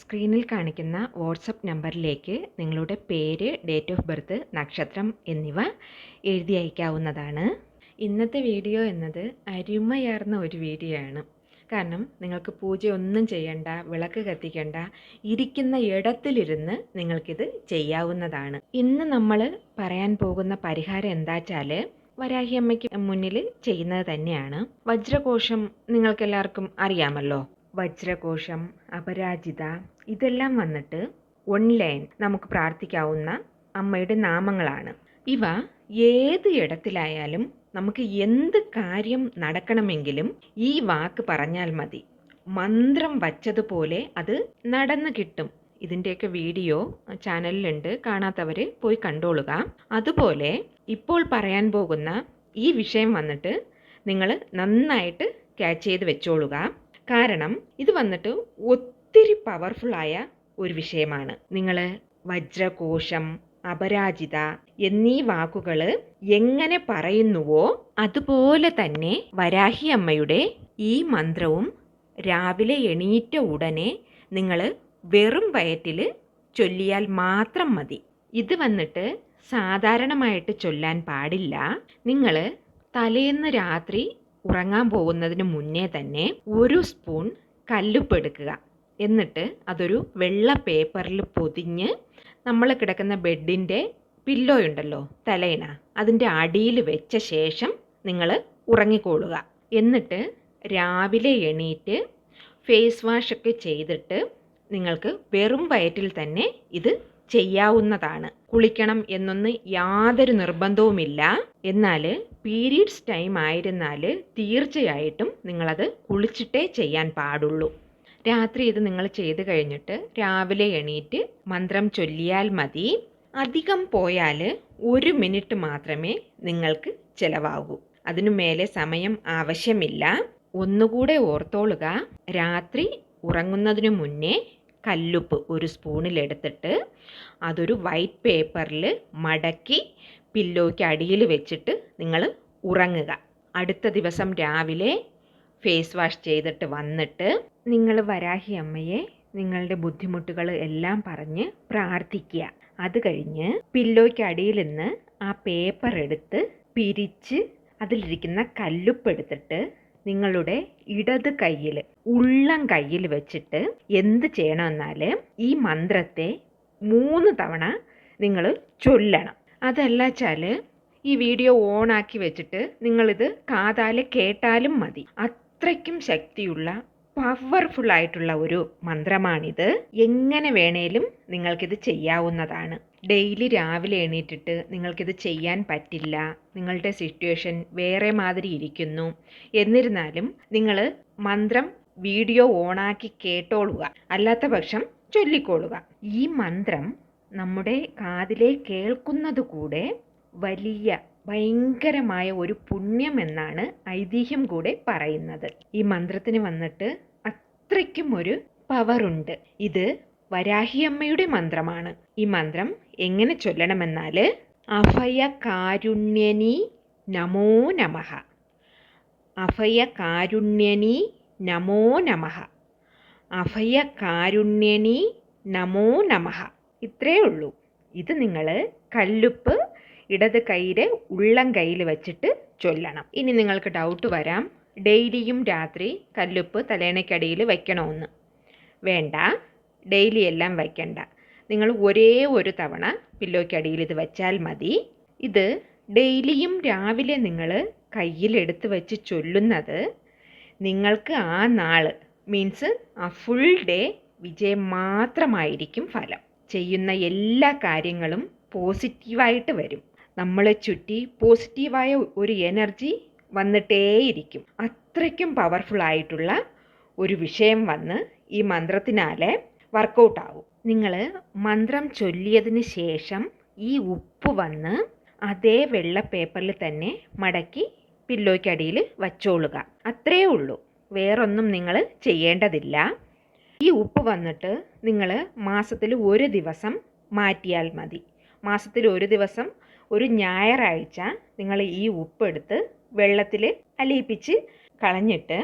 സ്ക്രീനിൽ കാണിക്കുന്ന വാട്സപ്പ് നമ്പറിലേക്ക് നിങ്ങളുടെ പേര് ഡേറ്റ് ഓഫ് ബർത്ത് നക്ഷത്രം എന്നിവ എഴുതി അയക്കാവുന്നതാണ്. ഇന്നത്തെ വീഡിയോ എന്നത് അരുമയാർന്ന ഒരു വീഡിയോ ആണ്. കാരണം നിങ്ങൾക്ക് പൂജ ഒന്നും ചെയ്യണ്ട വിളക്ക് കത്തിക്കണ്ട ഇരിക്കുന്ന ഇടത്തിലിരുന്ന് നിങ്ങൾക്കിത് ചെയ്യാവുന്നതാണ്. ഇന്ന് നമ്മൾ പറയാൻ പോകുന്ന പരിഹാരം എന്താ വെച്ചാൽ വരാഹി അമ്മയ്ക്ക് മുന്നിൽ ചെയ്യുന്നത് തന്നെയാണ്. വജ്രകോശം നിങ്ങൾക്കെല്ലാവർക്കും അറിയാമല്ലോ. വജ്രകോശം അപരാജിത ഇതെല്ലാം വന്നിട്ട് ഓൺലൈൻ നമുക്ക് പ്രാർത്ഥിക്കാവുന്ന അമ്മയുടെ നാമങ്ങളാണ്. ഇവ ഏത് ഇടത്തിലായാലും നമുക്ക് എന്ത് കാര്യം നടക്കണമെങ്കിലും ഈ വാക്ക് പറഞ്ഞാൽ മതി. മന്ത്രം വച്ചതുപോലെ അത് നടന്നു കിട്ടും. ഇതിന്റെയൊക്കെ വീഡിയോ ചാനലിലുണ്ട് കാണാത്തവർ പോയി കണ്ടോളുക. അതുപോലെ ഇപ്പോൾ പറയാൻ പോകുന്ന ഈ വിഷയം വന്നിട്ട് നിങ്ങൾ നന്നായിട്ട് ക്യാച്ച് ചെയ്ത് വെച്ചോളുക. കാരണം ഇത് വന്നിട്ട് ഒത്തിരി പവർഫുള്ളായ ഒരു വിഷയമാണ്. നിങ്ങൾ വജ്രകോശം അപരാജിത എന്നീ വാക്കുകൾ എങ്ങനെ പറയുന്നുവോ അതുപോലെ തന്നെ വരാഹി അമ്മയുടെ ഈ മന്ത്രവും രാവിലെ എണീറ്റ ഉടനെ നിങ്ങൾ വെറും വയറ്റിൽ ചൊല്ലിയാൽ മാത്രം മതി. ഇത് വന്നിട്ട് സാധാരണമായിട്ട് ചൊല്ലാൻ പാടില്ല. നിങ്ങൾ തലേന്ന് രാത്രി ഉറങ്ങാൻ പോകുന്നതിന് മുന്നേ തന്നെ ഒരു സ്പൂൺ കല്ലുപ്പ് എടുക്കുക എന്നിട്ട് അതൊരു വെള്ള പേപ്പറിൽ പൊതിഞ്ഞ് നമ്മൾ കിടക്കുന്ന ബെഡിന്റെ പില്ലോ ഉണ്ടല്ലോ തലേന അതിന്റെ അടിയിൽ വെച്ച ശേഷം നിങ്ങൾ ഉറങ്ങിക്കോളുക. എന്നിട്ട് രാവിലെ എണീറ്റ് ഫേസ് വാഷൊക്കെ ചെയ്തിട്ട് നിങ്ങൾക്ക് വെറും വയറ്റിൽ തന്നെ ഇത് ചെയ്യാവുന്നതാണ്. കുളിക്കണം എന്നൊന്ന് യാതൊരു നിർബന്ധവുമില്ല. എന്നാൽ പീരീഡ്സ് ടൈം ആയിരുന്നാൽ തീർച്ചയായിട്ടും നിങ്ങളത് കുളിച്ചിട്ടേ ചെയ്യാൻ പാടുള്ളൂ. രാത്രി ഇത് നിങ്ങൾ ചെയ്ത് കഴിഞ്ഞിട്ട് രാവിലെ എണീറ്റ് മന്ത്രം ചൊല്ലിയാൽ മതി. അധികം പോയാൽ ഒരു മിനിറ്റ് മാത്രമേ നിങ്ങൾക്ക് ചിലവാകൂ. അതിനു മേലെ സമയം ആവശ്യമില്ല. ഒന്നുകൂടെ ഓർത്തോളുക. രാത്രി ഉറങ്ങുന്നതിനു മുന്നേ കല്ലുപ്പ് ഒരു സ്പൂണിലെടുത്തിട്ട് അതൊരു വൈറ്റ് പേപ്പറിൽ മടക്കി പില്ലോയ്ക്ക് അടിയിൽ വെച്ചിട്ട് നിങ്ങൾ ഉറങ്ങുക. അടുത്ത ദിവസം രാവിലെ ഫേസ് വാഷ് ചെയ്തിട്ട് വന്നിട്ട് നിങ്ങൾ വരാഹി അമ്മയെ നിങ്ങളുടെ ബുദ്ധിമുട്ടുകൾ എല്ലാം പറഞ്ഞ് പ്രാർത്ഥിക്കുക. അത് കഴിഞ്ഞ് പില്ലോയ്ക്ക് അടിയിൽ നിന്ന് ആ പേപ്പർ എടുത്ത് പിരിച്ച് അതിലിരിക്കുന്ന കല്ലുപ്പ് എടുത്തിട്ട് നിങ്ങളുടെ ഇടത് കയ്യിൽ ഉള്ളം കയ്യിൽ വെച്ചിട്ട് എന്ത് ചെയ്യണമെന്നാൽ ഈ മന്ത്രത്തെ മൂന്ന് തവണ നിങ്ങൾ ചൊല്ലണം. അതല്ല വെച്ചാൽ ഈ വീഡിയോ ഓണാക്കി വെച്ചിട്ട് നിങ്ങളിത് കാതാലെ കേട്ടാലും മതി. അത്രയ്ക്കും ശക്തിയുള്ള പവർഫുൾ ആയിട്ടുള്ള ഒരു മന്ത്രമാണിത്. എങ്ങനെ വേണേലും നിങ്ങൾക്കിത് ചെയ്യാവുന്നതാണ്. ഡെയിലി രാവിലെ എണീറ്റിട്ട് നിങ്ങൾക്കിത് ചെയ്യാൻ പറ്റില്ല നിങ്ങളുടെ സിറ്റുവേഷൻ വേറെ മാതിരി ഇരിക്കുന്നു. എന്നിരുന്നാലും നിങ്ങൾ മന്ത്രം വീഡിയോ ഓണാക്കി കേട്ടോളുക അല്ലാത്ത പക്ഷം ചൊല്ലിക്കോളുക ഈ മന്ത്രം നമ്മുടെ കാതിലെ കേൾക്കുന്നത് കൂടെ വലിയ ഭയങ്കരമായ ഒരു പുണ്യം എന്നാണ് ഐതിഹ്യം കൂടെ പറയുന്നത്. ഈ മന്ത്രത്തിന് വന്നിട്ട് അത്രയ്ക്കും ഒരു പവറുണ്ട് ഇത് വരാഹിയമ്മയുടെ മന്ത്രമാണ്. ഈ മന്ത്രം എങ്ങനെ ചൊല്ലണമെന്നാൽ അഭയ കാരുണ്യനി നമോ നമഃ. അഭയ കാരുണ്യനി നമോ നമഃ. അഭയ കാരുണ്യനി നമോ നമഃ. ഇത്രയേ ഉള്ളൂ. ഇത് നിങ്ങൾ കല്ലുപ്പ് ഇടത് കയ്യിൽ ഉള്ളം കയ്യിൽ വെച്ചിട്ട് ചൊല്ലണം. ഇനി നിങ്ങൾക്ക് ഡൗട്ട് വരാം. ഡെയിലിയും രാത്രി കല്ലുപ്പ് തലേണയ്ക്കടിയിൽ വയ്ക്കണമെന്ന് വേണ്ട. ഡെയിലി എല്ലാം വയ്ക്കണ്ട നിങ്ങൾ ഒരേ ഒരു തവണ പില്ലോയ്ക്കടിയിൽ ഇത് വെച്ചാൽ മതി. ഇത് ഡെയിലിയും രാവിലെ നിങ്ങൾ കയ്യിലെടുത്ത് വെച്ച് ചൊല്ലുന്നത് നിങ്ങൾക്ക് ആ നാൾ മീൻസ് ആ ഫുൾ ഡേ വിജയം മാത്രമായിരിക്കും ഫലം. ചെയ്യുന്ന എല്ലാ കാര്യങ്ങളും പോസിറ്റീവായിട്ട് വരും. നമ്മളെ ചുറ്റി പോസിറ്റീവായ ഒരു എനർജി വന്നിട്ടേയിരിക്കും. അത്രയ്ക്കും പവർഫുൾ ആയിട്ടുള്ള ഒരു വിഷയം വന്ന് ഈ മന്ത്രത്തിനാലെ വർക്കൗട്ട് ആവും നിങ്ങൾ മന്ത്രം ചൊല്ലിയതിന് ശേഷം ഈ ഉപ്പ് വന്ന് അതേ വെള്ള പേപ്പറിൽ തന്നെ മടക്കി പില്ലോയ്ക്കടിയിൽ വച്ചോളുക. അത്രയേ ഉള്ളൂ. വേറൊന്നും നിങ്ങൾ ചെയ്യേണ്ടതില്ല. ഈ ഉപ്പ് വന്നിട്ട് നിങ്ങൾ മാസത്തിൽ ഒരു ദിവസം മാറ്റിയാൽ മതി. മാസത്തിൽ ഒരു ദിവസം ഒരു ഞായറാഴ്ച നിങ്ങൾ ഈ ഉപ്പെടുത്ത് വെള്ളത്തിൽ അലിയിപ്പിച്ച് കളഞ്ഞിട്ട്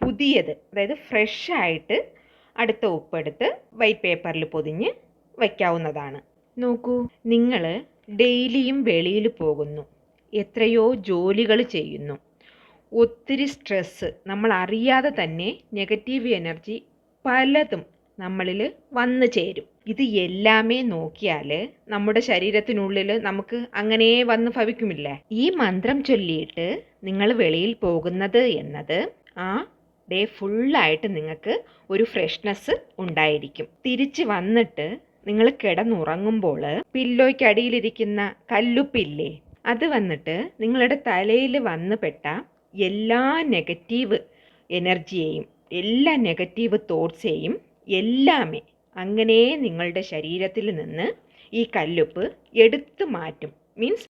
പുതിയത് അതായത് ഫ്രഷായിട്ട് അടുത്ത ഉപ്പെടുത്ത് വൈറ്റ് പേപ്പറിൽ പൊതിഞ്ഞ് വയ്ക്കാവുന്നതാണ് നോക്കൂ നിങ്ങൾ ഡെയിലിയും വെളിയിൽ പോകുന്നു. എത്രയോ ജോലികൾ ചെയ്യുന്നു. ഒത്തിരി സ്ട്രെസ്സ് നമ്മൾ അറിയാതെ തന്നെ നെഗറ്റീവ് എനർജി പലതും നമ്മളിൽ വന്നു ചേരും. ഇത് എല്ലാമേ നോക്കിയാൽ നമ്മുടെ ശരീരത്തിനുള്ളിൽ നമുക്ക് അങ്ങനെ വന്ന് ഭവിക്കുമില്ലേ? ഈ മന്ത്രം ചൊല്ലിയിട്ട് നിങ്ങൾ വെളിയിൽ പോകുന്നത് എന്നത് ആ ഡേ ഫുള്ളായിട്ട് നിങ്ങൾക്ക് ഒരു ഫ്രഷ്നെസ് ഉണ്ടായിരിക്കും. തിരിച്ച് വന്നിട്ട് നിങ്ങൾ കിടന്നുറങ്ങുമ്പോൾ പില്ലോയ്ക്കടിയിലിരിക്കുന്ന കല്ലുപ്പില്ലേ അത് വന്നിട്ട് നിങ്ങളുടെ തലയിൽ വന്നുപെട്ട എല്ലാ നെഗറ്റീവ് എനർജിയെയും എല്ലാ നെഗറ്റീവ് തോട്ട്സേയും എല്ലാമേ അങ്ങനെ നിങ്ങളുടെ ശരീരത്തിൽ നിന്ന് ഈ കല്ലുപ്പ് എടുത്തു മാറ്റും. മീൻസ്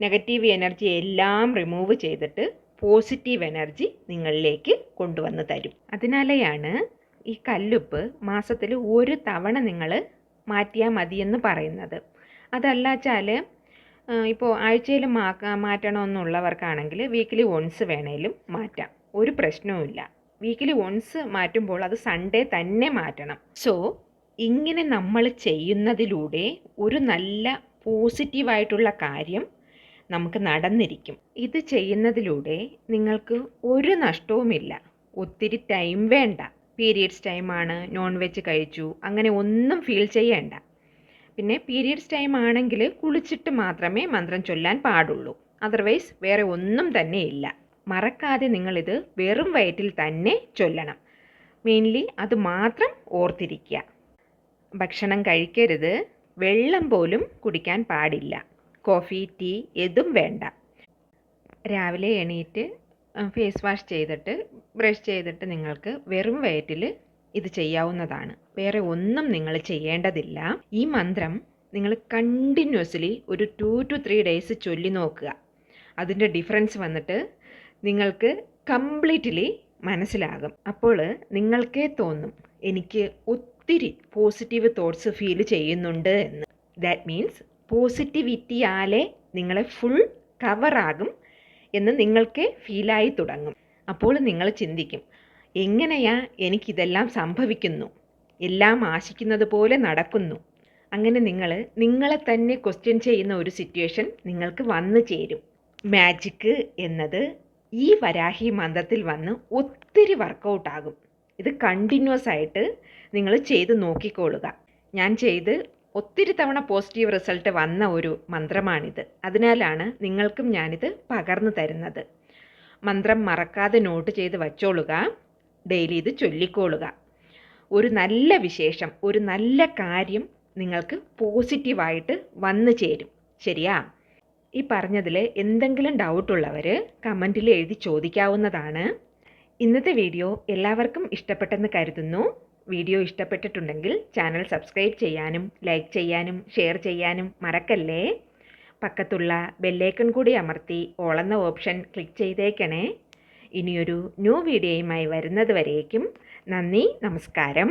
നെഗറ്റീവ് എനർജി എല്ലാം റിമൂവ് ചെയ്തിട്ട് പോസിറ്റീവ് എനർജി നിങ്ങളിലേക്ക് കൊണ്ടുവന്ന് തരും. അതിനാലെയാണ് ഈ കല്ലുപ്പ് മാസത്തിൽ ഒരു തവണ നിങ്ങൾ മാറ്റിയാൽ മതിയെന്ന് പറയുന്നത്. അതല്ല വെച്ചാൽ ഇപ്പോൾ ആഴ്ചയിൽ മാ മാറ്റണമെന്നുള്ളവർക്കാണെങ്കിൽ വീക്കിലി വൺസ് വേണേലും മാറ്റാം. ഒരു പ്രശ്നവുമില്ല. വീക്കിലി വൺസ് മാറ്റുമ്പോൾ അത് സൺഡേ തന്നെ മാറ്റണം. സോ ഇങ്ങനെ നമ്മൾ ചെയ്യുന്നതിലൂടെ ഒരു നല്ല പോസിറ്റീവായിട്ടുള്ള കാര്യം നമുക്ക് നടന്നിരിക്കും. ഇത് ചെയ്യുന്നതിലൂടെ നിങ്ങൾക്ക് ഒരു നഷ്ടവുമില്ല. ഒത്തിരി ടൈം വേണ്ട. പീരിയഡ്സ് ടൈമാണ് നോൺ വെജ് കഴിച്ചു അങ്ങനെ ഒന്നും ഫീൽ ചെയ്യേണ്ട. പിന്നെ പീരിയഡ്സ് ടൈം ആണെങ്കിൽ കുളിച്ചിട്ട് മാത്രമേ മന്ത്രം ചൊല്ലാൻ പാടുള്ളൂ. അതർവൈസ് വേറെ ഒന്നും തന്നെ ഇല്ല. മറക്കാതെ നിങ്ങളിത് വെറും വയറ്റിൽ തന്നെ ചൊല്ലണം. മെയിൻലി അത് മാത്രം ഓർത്തിരിക്കുക. ഭക്ഷണം കഴിക്കരുത്. വെള്ളം പോലും കുടിക്കാൻ പാടില്ല. കോഫി ടീ എതും വേണ്ട. രാവിലെ എണീറ്റ് ഫേസ് വാഷ് ചെയ്തിട്ട് ബ്രഷ് ചെയ്തിട്ട് നിങ്ങൾക്ക് വെറും വയറ്റിൽ ഇത് ചെയ്യാവുന്നതാണ്. വേറെ ഒന്നും നിങ്ങൾ ചെയ്യേണ്ടതില്ല. ഈ മന്ത്രം നിങ്ങൾ കണ്ടിന്യൂസ്ലി ഒരു ടു ടു ത്രീ ഡേയ്സ് ചൊല്ലി നോക്കുക. അതിന്റെ ഡിഫറൻസ് വന്നിട്ട് നിങ്ങൾക്ക് കംപ്ലീറ്റ്ലി മനസ്സിലാകും. അപ്പോൾ നിങ്ങൾക്കേ തോന്നും എനിക്ക് ഒത്തിരി പോസിറ്റീവ് തോട്ട്സ് ഫീൽ ചെയ്യുന്നുണ്ട് എന്ന്. ദാറ്റ് മീൻസ് പോസിറ്റിവിറ്റിയാലേ നിങ്ങളെ ഫുൾ കവറാകും എന്ന് നിങ്ങൾക്കേ ഫീലായി തുടങ്ങും. അപ്പോൾ നിങ്ങൾ ചിന്തിക്കും എങ്ങനെയാ എനിക്കിതെല്ലാം സംഭവിക്കുന്നു? എല്ലാം ആശിക്കുന്നത് പോലെ നടക്കുന്നു. അങ്ങനെ നിങ്ങൾ നിങ്ങളെ തന്നെ ക്വസ്റ്റ്യൻ ചെയ്യുന്ന ഒരു സിറ്റുവേഷൻ നിങ്ങൾക്ക് വന്നു ചേരും. മാജിക്ക് എന്നത് ഈ വരാഹി മന്ത്രത്തിൽ വന്ന് ഒത്തിരി വർക്കൗട്ട് ആകും. ഇത് കണ്ടിന്യൂസ് ആയിട്ട് നിങ്ങൾ ചെയ്ത് നോക്കിക്കൊള്ളുക. ഞാൻ ചെയ്ത് ഒത്തിരി തവണ പോസിറ്റീവ് റിസൾട്ട് വന്ന ഒരു മന്ത്രമാണിത്. അതിനാലാണ് നിങ്ങൾക്കും ഞാനിത് പകർന്നു തരുന്നത്. മന്ത്രം മറക്കാതെ നോട്ട് ചെയ്ത് വച്ചോളുക. ഡെയിലി ഇത് ചൊല്ലിക്കോളുക ഒരു നല്ല വിശേഷം ഒരു നല്ല കാര്യം നിങ്ങൾക്ക് പോസിറ്റീവായിട്ട് വന്നു ചേരും. ശരിയാ? ഈ പറഞ്ഞതിൽ എന്തെങ്കിലും ഡൗട്ടുള്ളവർ കമന്റിൽ എഴുതി ചോദിക്കാവുന്നതാണ്. ഇന്നത്തെ വീഡിയോ എല്ലാവർക്കും ഇഷ്ടപ്പെട്ടെന്ന് കരുതുന്നു. വീഡിയോ ഇഷ്ടപ്പെട്ടിട്ടുണ്ടെങ്കിൽ ചാനൽ സബ്സ്ക്രൈബ് ചെയ്യാനും ലൈക്ക് ചെയ്യാനും ഷെയർ ചെയ്യാനും മറക്കല്ലേ? പക്കത്തുള്ള ബെല്ലേക്കൺ കൂടി അമർത്തി ഓളെന്ന ഓപ്ഷൻ ക്ലിക്ക് ചെയ്തേക്കണേ. ഇനിയൊരു ന്യൂ വീഡിയോയുമായി വരുന്നത് വരേക്കും. നന്ദി നമസ്കാരം.